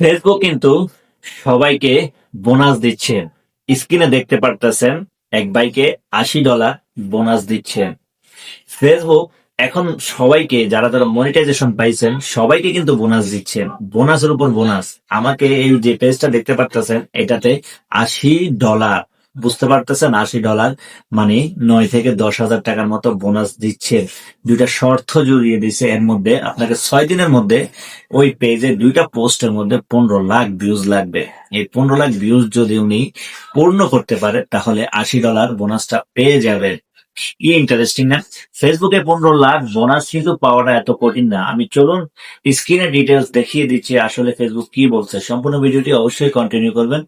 Facebook কিন্তু সবাইকে bonus দিচ্ছে। স্ক্রিনে দেখতে পারতেছেন, এক বাইকে আশি ডলার বোনাস দিচ্ছে। ফেসবুক এখন সবাইকে, যারা যারা মনিটাইজেশন পাইছেন, সবাইকে কিন্তু বোনাস দিচ্ছে। বোনাসের উপর বোনাস। আমাকে এই যে পেজটা দেখতে পারতেছেন, এটাতে আশি ডলার বুঝতে পারতেছেন, আশি ডলার মানে নয় থেকে দশ হাজার টাকার মতো বোনাস দিচ্ছে। দুইটা শর্ত জড়িয়ে দিচ্ছে এর মধ্যে। আপনাকে ছয় দিনের মধ্যে ওই পেজে দুইটা পোস্টের মধ্যে পনেরো লাখ ভিউজ লাগবে। এই পনেরো লাখ ভিউজ যদি উনি পূর্ণ করতে পারে, তাহলে আশি ডলার বোনাসটা পেয়ে যাবে কি ইন্টারেস্টিং না? ফেসবুকে পনেরো লাখ বোনাস কিন্তু পাওয়াটা এত কঠিন না। আমি চলুন স্ক্রিনে ডিটেলস দেখিয়ে দিচ্ছি আসলে ফেসবুক কি বলছে। সম্পূর্ণ ভিডিওটি অবশ্যই কন্টিনিউ করবেন।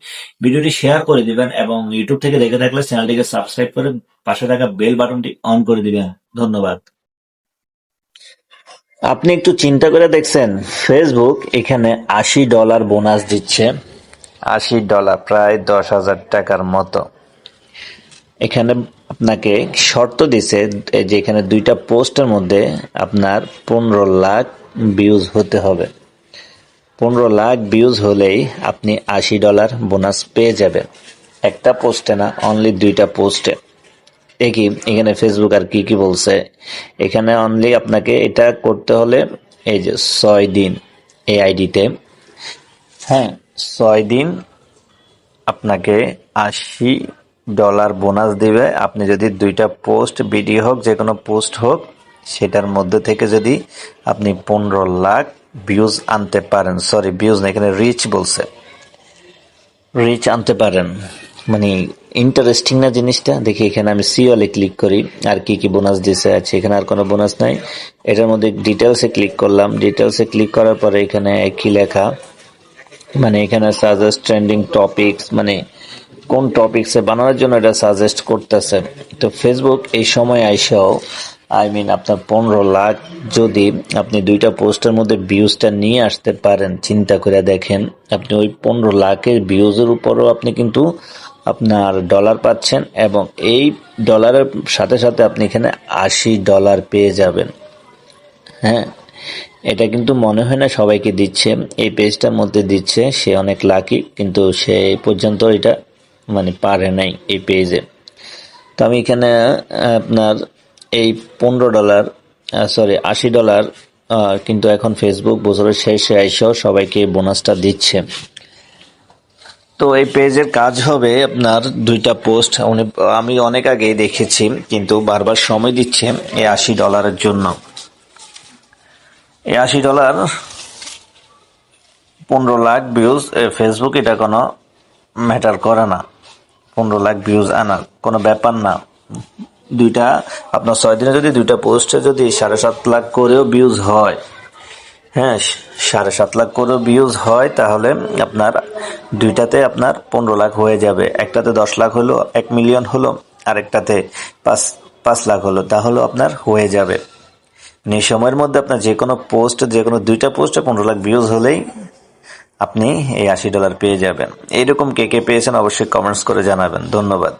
ভিডিওটি শেয়ার করে দিবেন এবং ইউটিউব থেকে দেখে থাকলে চ্যানেলটিকে সাবস্ক্রাইব করে পাশে থাকা বেল বাটনটি অন করে দিবেন। ধন্যবাদ। আপনি একটু চিন্তা করে দেখছেন ফেসবুক এখানে আশি ডলার বোনাস দিচ্ছে। আশি ডলার প্রায় দশ হাজার টাকার মতো। এখানে আপনাকে শর্ত দিছে যে এখানে দুইটা পোস্টের মধ্যে আপনার পনেরো লাখ ভিউজ হতে হবে। পনেরো লাখ ভিউজ হলেই আপনি আশি ডলার বোনাস পেয়ে যাবেন। একটা পোস্টে না অনলি দুইটা পোস্টে। দেখি এখানে ফেসবুক আর কি কি বলছে? এখানে অনলি আপনাকে এটা করতে হলে এই যে ছয় দিন এই আইডিতে হ্যাঁ ছয় দিন আপনাকে আশি ডলার বোনাস দিবে। আপনি যদি দুইটা পোস্ট ভিডিও হোক যে কোনো পোস্ট হোক, সেটার মধ্যে থেকে যদি আপনি পনেরো লাখ ভিউজ আনতে পারেন। সরি ভিউজ না, এখানে রিচ বলছে। রিচ আনতে পারেন। মানে ইন্টারেস্টিং না জিনিসটা? দেখি এখানে আমি সিওলে ক্লিক করি। আর কি কি বোনাস দিছে আছে, এখানে আর কোনো বোনাস নাই। এটার মধ্যে ডিটেলসে ক্লিক করলাম। ডিটেলসে ক্লিক করার পরে এখানে কি লেখা? মানে এখানে সাজেস্ট ট্রেন্ডিং টপিকস মানে কোন টপিকসে বানানোর জন্য এটা সাজেস্ট করতেছে। তো ফেসবুক এই সময় আইসাও আই মিন আপনার পনেরো লাখ যদি আপনি দুইটা পোস্টের মধ্যে ভিউজটা নিয়ে আসতে পারেন, চিন্তা করে দেখেন, আপনি ওই পনেরো লাখের ভিউজের উপরও আপনি কিন্তু আপনার ডলার পাচ্ছেন এবং এই ডলারের সাথে সাথে আপনি এখানে আশি ডলার পেয়ে যাবেন। হ্যাঁ এটা কিন্তু মনে হয় না সবাইকে দিচ্ছে। এই পেজটার মধ্যে দিচ্ছে, সে অনেক লাকি কিন্তু সে পর্যন্ত এটা মানে পারে নাই এই পেজে তো আমি এখানে আপনার এই পনেরো ডলার সরি আশি ডলার কিন্তু এখন ফেসবুক বছরের শেষে এসেও সবাইকে বোনাসটা দিচ্ছে। তো এই পেজের কাজ হবে আপনার দুইটা পোস্ট উনি, আমি অনেক আগেই দেখেছি, কিন্তু বারবার সময় দিচ্ছে এই আশি ডলারের জন্য। এই আশি ডলার পনেরো লাখ ভিউজ ফেসবুক এটা কোনো ম্যাটার করে না। পনেরো লাখ ভিউজ আনা, কোনো ব্যাপার না। দুইটা, আপনার ছয় দিনে যদি দুইটা পোস্টে যদি সাড়ে সাত লাখ করেও ভিউজ হয় হ্যাঁ সাড়ে সাত লাখ করেও ভিউজ হয়, তাহলে আপনার দুইটাতে আপনার পনেরো লাখ হয়ে যাবে। একটাতে দশ লাখ হলো, এক মিলিয়ন হলো, আরেকটাতে পাঁচ পাঁচ লাখ হলো তাহলেও আপনার হয়ে যাবে। এই সময়ের মধ্যে আপনার যে কোনো পোস্ট যে কোনো দুইটা পোস্টে পনেরো লাখ ভিউজ হলেই আপনি এই আশি ডলার পেয়ে যাবেন। এইরকম কে কে পেয়েছেন অবশ্যই কমেন্টস করে জানাবেন। ধন্যবাদ।